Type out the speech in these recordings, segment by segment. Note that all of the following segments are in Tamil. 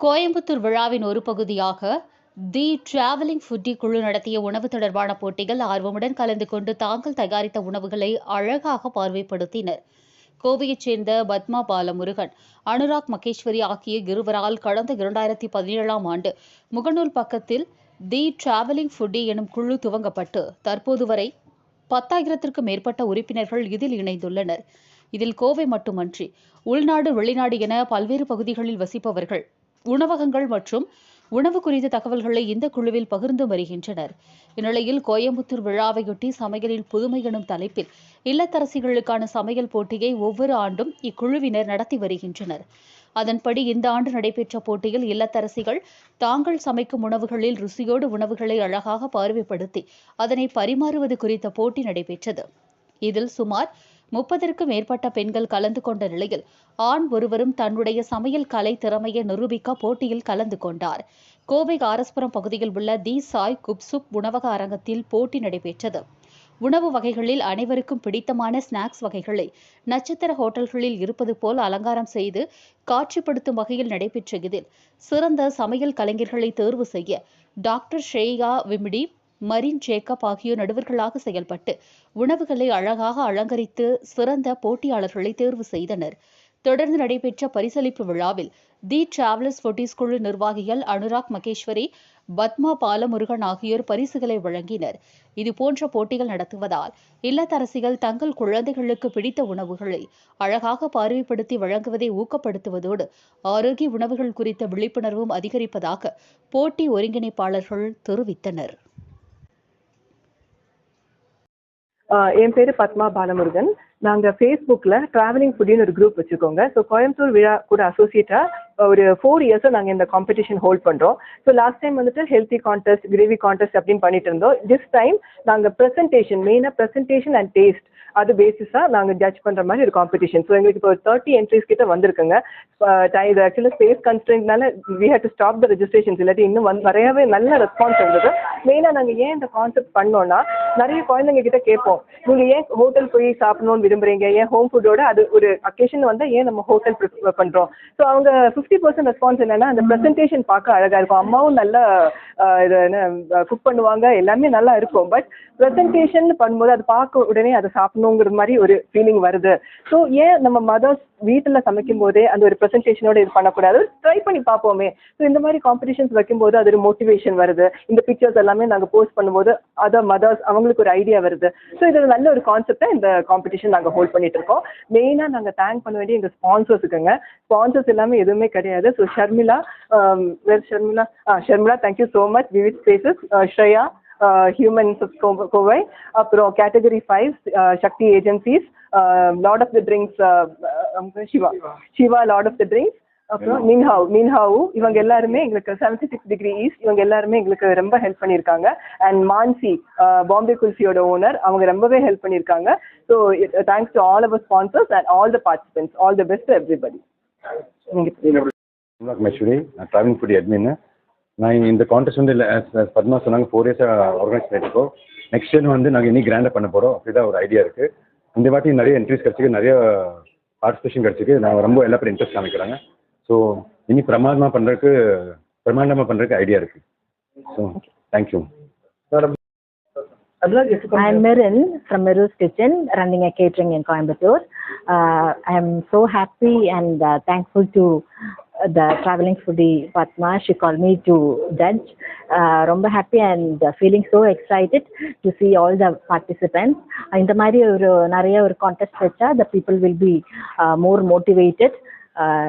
கோயம்புத்தூர் விழாவின் ஒரு பகுதியாக தி டிராவலிங் ஃபுட்டி குழு நடத்திய உணவு தொடர்பான போட்டிகள் ஆர்வமுடன் கலந்து கொண்டு தாங்கள் தயாரித்த உணவுகளை அழகாக பார்வைப்படுத்தினர். கோவையைச் சேர்ந்த பத்மா பாலமுருகன் அனுராக் மகேஸ்வரி ஆகிய இருவரால் கடந்த இரண்டாயிரத்தி பதினேழாம் ஆண்டு முகநூல் பக்கத்தில் தி டிராவலிங் ஃபுட்டி எனும் குழு துவங்கப்பட்டு தற்போது வரை பத்தாயிரத்திற்கும் மேற்பட்ட உறுப்பினர்கள் இதில் இணைந்துள்ளனர். இதில் கோவை மட்டுமன்றி உள்நாடு வெளிநாடு என பல்வேறு பகுதிகளில் வசிப்பவர்கள் உணவகங்கள் மற்றும் உணவு குறித்த தகவல்களை இந்த குழுவில் பகிர்ந்து வருகின்றனர். இந்நிலையில் கோயம்புத்தூர் விழாவையொட்டி சமையலில் புதுமை எனும் தலைப்பில் இல்லத்தரசிகளுக்கான சமையல் போட்டியை ஒவ்வொரு ஆண்டும் இக்குழுவினர் நடத்தி வருகின்றனர். அதன்படி இந்த ஆண்டு நடைபெற்ற போட்டியில் இல்லத்தரசிகள் தாங்கள் சமைக்கும் உணவுகளில் ருசியோடு உணவுகளை அழகாக பார்வைப்படுத்தி அதனை பரிமாறுவது குறித்த போட்டி நடைபெற்றது. இதில் சுமார் முப்பதற்கும் மேற்பட்ட பெண்கள் கலந்து கொண்ட நிலையில் ஆண் ஒருவரும் தன்னுடைய சமையல் கலை திறமையை நிரூபிக்க போட்டியில் கலந்து கொண்டார். கோவை ஆரஸ்புரம் பகுதியில் உள்ள தி சாய் குப்சுப் உணவக அரங்கத்தில் போட்டி நடைபெற்றது. உணவு வகைகளில் அனைவருக்கும் பிடித்தமான ஸ்நாக்ஸ் வகைகளை நட்சத்திர ஹோட்டல்களில் இருப்பது போல் அலங்காரம் செய்து காட்சிப்படுத்தும் வகையில் நடைபெற்ற இதில் சிறந்த சமையல் கலைஞர்களை தேர்வு செய்ய டாக்டர் ஷேயா விமிடி மரின் ஜேக்கப் ஆகியோர் நடுவர்களாக செயல்பட்டு உணவுகளை அழகாக அலங்கரித்து சிறந்த போட்டியாளர்களை தேர்வு செய்தனர். தொடர்ந்து நடைபெற்ற பரிசளிப்பு விழாவில் தி டிராவலர்ஸ் ஃபோர்டிஸ் குழு நிர்வாகிகள் அனுராக் மகேஸ்வரி பத்மா பாலமுருகன் ஆகியோர் பரிசுகளை வழங்கினர். இதுபோன்ற போட்டிகள் நடத்துவதால் இல்லத்தரசிகள் தங்கள் குழந்தைகளுக்கு பிடித்த உணவுகளை அழகாக பார்வைப்படுத்தி வழங்குவதை ஊக்கப்படுத்துவதோடு ஆரோக்கிய உணவுகள் குறித்த விழிப்புணர்வும் அதிகரிப்பதாக போட்டி ஒருங்கிணைப்பாளர்கள் தெரிவித்தனர். என் பேர் பத்மா பாலமுருகன். நாங்கள் ஃபேஸ்புக்கில் டிராவலிங் ஃபுட்டின்னு ஒரு குரூப் வச்சுக்கோங்க ஸோ கோயம்புத்தூர் விழா கூட அசோசியேட்டாக ஒரு ஃபோர் இயர்ஸாக நாங்கள் இந்த காம்படிஷன் ஹோல்ட் பண்ணுறோம் ஸோ லாஸ்ட் டைம் வந்துட்டு ஹெல்த்தி கான்டெஸ்ட் கிரேவி கான்டெஸ்ட் அப்படின்னு பண்ணிட்டு இருந்தோம். திஸ் டைம் நாங்கள் ப்ரெசன்டேஷன் மெயினாக ப்ரெசன்டேஷன் அண்ட் டேஸ்ட் அது பேசிஸாக நாங்கள் ஜட்ஜ் பண்ணுற மாதிரி ஒரு காம்படிஷன் ஸோ எங்களுக்கு இப்போ தேர்ட்டி என்ட்ரிஸ் கிட்ட வந்திருக்குங்க. இது ஆக்சுவலாக space கன்ஸ்டன்ட்னால we had to stop the registrations இல்லாட்டி இன்னும் வந்து நிறையவே நல்ல ரெஸ்பான்ஸ் இருந்தது. மெயினாக நாங்கள் ஏன் இந்த கான்செப்ட் பண்ணோம்னா நிறைய குழந்தைங்க கிட்ட கேட்போம். நீங்கள் ஏன் ஹோட்டல் போய் சாப்பிடணும்னு விரும்புறீங்க. ஏன் ஹோம் ஃபுட்டோட அது ஒரு அக்கேஷன் வந்து ஏன் நம்ம ஹோட்டல் ப்ரிஃபர் பண்ணுறோம் ஸோ அவங்க ஃபிஃப்டி பர்சன்ட் ரெஸ்பான்ஸ் என்னன்னா அந்த ப்ரெசன்டேஷன் பார்க்க அழகாக இருக்கும். அம்மாவும் நல்லா இது என்ன குக் பண்ணுவாங்க. எல்லாமே நல்லா இருக்கும். பட் ப்ரெசன்டேஷன் பண்ணும்போது அது பார்க்க உடனே அதை சாப்பிடணுங்கிற மாதிரி ஒரு ஃபீலிங் வருது. ஸோ ஏன் நம்ம மதர்ஸ் வீட்டில் சமைக்கும் போதே அந்த ஒரு ப்ரெசன்டேஷனோட இது பண்ணக்கூடாது? ட்ரை பண்ணி பார்ப்போமே. ஸோ இந்த மாதிரி காம்படிஷன்ஸ் வைக்கும்போது அது ஒரு மோட்டிவேஷன் வருது. இந்த பிக்சர்ஸ் எல்லாமே நாங்கள் போஸ்ட் பண்ணும்போது அதர் மதர்ஸ் அவங்களுக்கு ஒரு ஐடியா வருது. ஸோ இது நல்ல ஒரு கான்செப்டை இந்த காம்படிஷன் நாங்கள் ஹோல்ட் பண்ணிட்டு இருக்கோம் மெயினாக நாங்கள் தேங்க் பண்ண வேண்டிய எங்கள் ஸ்பான்சர்ஸுக்குங்க ஸ்பான்சர்ஸ் எல்லாமே எதுவுமே கிடையாது. So Sharmila where Sharmila ah Sharmila thank you so much vivid spaces Shreya humans Kovai அப்புறம் category five Sakthi agencies lord of the drinks Siva Siva lord of the drinks அப்புறம் மின்ஹாவ் மின்ஹாவு இவங்க எல்லாருமே எங்களுக்கு செவன்டி சிக்ஸ் டிகிரி ஈஸ்ட் இவங்க எல்லாருமே எங்களுக்கு ரொம்ப ஹெல்ப் பண்ணியிருக்காங்க. அண்ட் மான்சி பாம்பே குல்ஃபியோட ஓனர் அவங்க ரொம்பவே ஹெல்ப் பண்ணியிருக்காங்க. So thanks to all our sponsors and all the participants all the best everybody Maheswari நான் ட்ராவலிங் ஃபுட் அட்மின் நான் இந்த கான்டெஸ்ட் வந்து பத்மா சொன்னாங்க ஃபோர் இயர்ஸாக ஆர்கனைஸ் பண்ணியிருக்கோம் நெக்ஸ்ட் இயர் வந்து நாங்கள் இன்னும் கிராண்டாக பண்ண போகிறோம் அப்படிதான் ஒரு ஐடியா இருக்குது இந்த வாட்டி நிறைய என்ட்ரிஸ் கிடச்சிருக்கு நிறைய பார்ட்டிசிபேஷன் கிடச்சிருக்கு. நாங்கள் ரொம்ப எல்லா பேரும் இன்ட்ரெஸ்ட் காமிக்கிறாங்க. ஸோ இனி பிரமாதமாக பண்ணுறதுக்கு பிரமாண்டமாக பண்ணுறதுக்கு ஐடியா இருக்குது so thank you I'm Merin from Meru's Kitchen, running a catering in Coimbatore. Uh, I'm so happy and uh, thankful to uh, the traveling foodie Padma. She called me to judge. Uh, ரொம்ப happy and uh, feeling so excited to see all the participants. Uh, இந்த மாதிரி ஒரு நிறைய ஒரு contest வச்சா the people will be uh, more motivated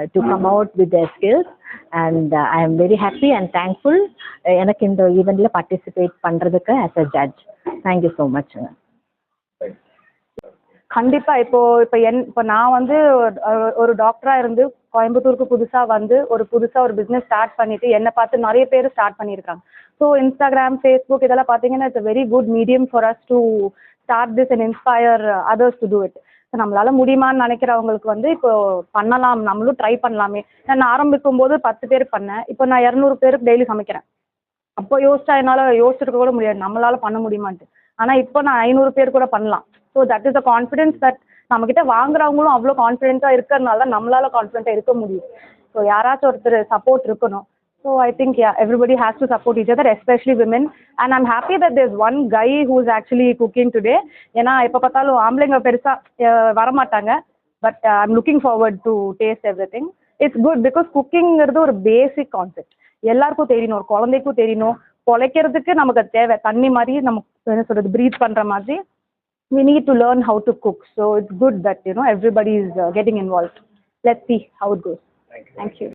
To come out with their skills. And uh, I am very happy and thankful. Uh, எனக்கு இந்த ஈவெண்ட்ல பார்ட்டிசிபேட் பண்றதுக்கு as a judge. Thank you so much. கண்டிப்பா. இப்போ இப்போ என் இப்போ நான் வந்து ஒரு- டாக்டரா இருந்து கோயம்புத்தூருக்கு புதுசா வந்து ஒரு புதுசா ஒரு பிசினஸ் ஸ்டார்ட் பண்ணிட்டு என்னை பார்த்து நிறைய பேர் ஸ்டார்ட் பண்ணியிருக்காங்க. ஸோ இன்ஸ்டாகிராம் ஃபேஸ்புக் இதெல்லாம் பார்த்தீங்கன்னா it's very good medium for us to start this and inspire others to do it so நம்மளால முடியுமான்னு நினைக்கிறவங்களுக்கு வந்து இப்போ பண்ணலாம். நம்மளும் ட்ரை பண்ணலாமே. நான் ஆரம்பிக்கும் போது பத்து பேர் பண்ணேன். இப்போ நான் இரநூறு பேருக்கு டெய்லி சமைக்கிறேன். அப்போ யோசிச்சா என்னால் யோசிச்சிருக்க கூட முடியாது. நம்மளால பண்ண முடியுமான்ட்டு. ஆனால் இப்போ நான் ஐநூறு பேர் கூட பண்ணலாம். So that is the confidence that நம்மக்கிட்ட வாங்குறவங்களும் அவ்வளோ கான்ஃபிடென்ட்டாக இருக்கிறதுனால நம்மளால கான்ஃபிடென்ட்டாக இருக்க முடியும். ஸோ யாராச்சும் ஒருத்தர் சப்போர்ட் இருக்கணும். So I think yeah everybody has to support each other especially women and I'm happy that there's one guy who is actually cooking today ஏன்னா எப்போ பார்த்தாலும் ஆம்பளைங்க பெருசாக வரமாட்டாங்க. But I'm looking forward to taste every thing it's good because குக்கிங்கிறது ஒரு பேசிக் கான்செப்ட் எல்லாருக்கும் தெரியணும் ஒரு குழந்தைக்கும் தெரியணும். பொழைக்கிறதுக்கு நமக்கு அது தேவை. தண்ணி மாதிரி நமக்கு என்ன சொல்கிறது ப்ரீத் பண்ணுற மாதிரி. We need to learn how to cook. So it's good that, you know, everybody is uh, getting involved. Let's see how it goes. Thank you.